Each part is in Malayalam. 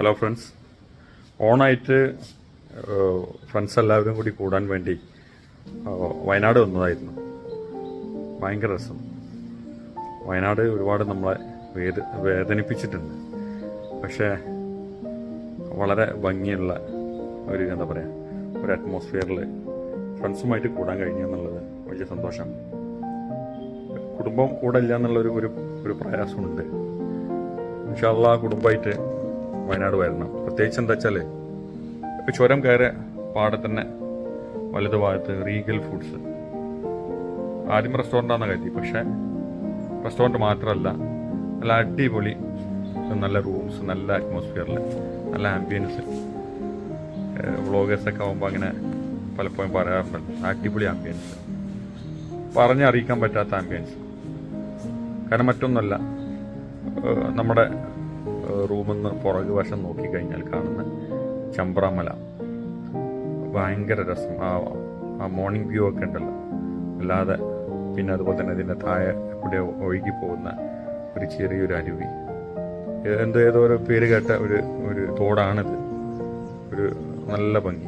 ഹലോ ഫ്രണ്ട്സ് ഓണായിട്ട് ഫ്രണ്ട്സ് എല്ലാവരും കൂടി കൂടാൻ വേണ്ടി വയനാട് വന്നതായിരുന്നു. ഭയങ്കര രസം. വയനാട് ഒരുപാട് നമ്മളെ വേദ വേദനിപ്പിച്ചിട്ടുണ്ട്. പക്ഷേ വളരെ ഭംഗിയുള്ള ഒരു എന്താ പറയുക ഒരു അറ്റ്മോസ്ഫിയറിൽ ഫ്രണ്ട്സുമായിട്ട് കൂടാൻ കഴിഞ്ഞു എന്നുള്ളത് വലിയ സന്തോഷം. കുടുംബം കൂടെ ഇല്ല എന്നുള്ളൊരു ഒരു ഒരു പ്രയാസമുണ്ട്. ഇൻഷാല്ല കുടുംബമായിട്ട് വയനാട് വരണം. പ്രത്യേകിച്ച് എന്താ വെച്ചാൽ ഇപ്പോൾ ചുരം കയറി പാടെ തന്നെ വലുത് ഭാഗത്ത് റീഗൽ ഫുഡ്സ്. ആദ്യം റെസ്റ്റോറന്റാണെന്ന് കരുതി പക്ഷേ റെസ്റ്റോറന്റ് മാത്രമല്ല നല്ല അടിപൊളി നല്ല റൂംസ് നല്ല അറ്റ്മോസ്ഫിയറിൽ നല്ല ആംബിയൻസ്. വ്ളോഗേഴ്സൊക്കെ ആകുമ്പോൾ അങ്ങനെ പലപ്പോഴും പറയാറുണ്ട് അടിപൊളി ആംബിയൻസ്. പറഞ്ഞറിയിക്കാൻ പറ്റാത്ത ആംബിയൻസ്. കാരണം മറ്റൊന്നുമല്ല നമ്മുടെ റൂമിൽ നിന്ന് പുറകു വശം നോക്കിക്കഴിഞ്ഞാൽ കാണുന്ന ചമ്പ്രാമല. ഭയങ്കര രസം. ആ ആ മോർണിംഗ് വ്യൂ ഒക്കെ ഉണ്ടല്ലോ. അല്ലാതെ പിന്നെ അതുപോലെ തന്നെ ഇതിന്റെ താഴെ കൂടെ ഒഴുകി പോകുന്ന ഒരു ചെറിയൊരു അരുവി. എന്തോ ഏതോ ഒരു പേര് കേട്ട ഒരു ഒരു തോടാണിത്. ഒരു നല്ല ഭംഗി.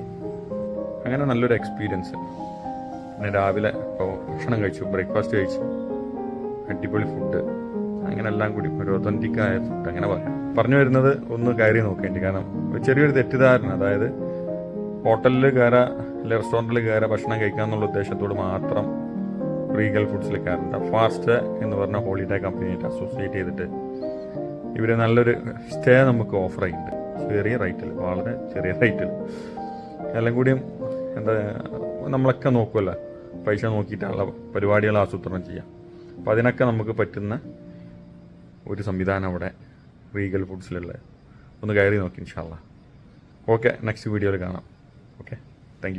അങ്ങനെ നല്ലൊരു എക്സ്പീരിയൻസ് പിന്നെ രാവിലെ ഇപ്പോൾ ഭക്ഷണം കഴിച്ചു ബ്രേക്ക്ഫാസ്റ്റ് കഴിച്ചു. അടിപൊളി ഫുഡ് അങ്ങനെ എല്ലാം കൂടി. ഒരു ഒതന്റിക് ആയ ഫുഡ് അങ്ങനെ പറഞ്ഞു വരുന്നത് ഒന്ന് കയറി നോക്കേണ്ടി. കാരണം ചെറിയൊരു തെറ്റിദ്ധാരണ. അതായത് ഹോട്ടലിൽ കയറാ അല്ലെ റെസ്റ്റോറന്റിൽ കയറാ ഭക്ഷണം കഴിക്കുക എന്നുള്ള ഉദ്ദേശത്തോട് മാത്രം റീഗൽ ഫുഡ്സിൽ കയറണ്ട. ഫാസ്റ്റ് എന്ന് പറഞ്ഞ ഹോളിഡേ കമ്പനിയായിട്ട് അസോസിയേറ്റ് ചെയ്തിട്ട് ഇവർ നല്ലൊരു സ്റ്റേ നമുക്ക് ഓഫർ ചെയ്യുന്നുണ്ട് ചെറിയ റേറ്റിൽ വളരെ ചെറിയ റേറ്റിൽ എല്ലാം കൂടിയും എന്താ നമ്മളൊക്കെ നോക്കുമല്ലോ പൈസ നോക്കിയിട്ടുള്ള പരിപാടികൾ ആസൂത്രണം ചെയ്യാം. അപ്പം അതിനൊക്കെ നമുക്ക് പറ്റുന്ന ഒരു സംവിധാനം അവിടെ റീഗൽ ഫുഡ്സിലുള്ള. ഒന്ന് കയറി നോക്കി ഇൻഷാല്ല ഓക്കെ നെക്സ്റ്റ് വീഡിയോയിൽ കാണാം. Okay thank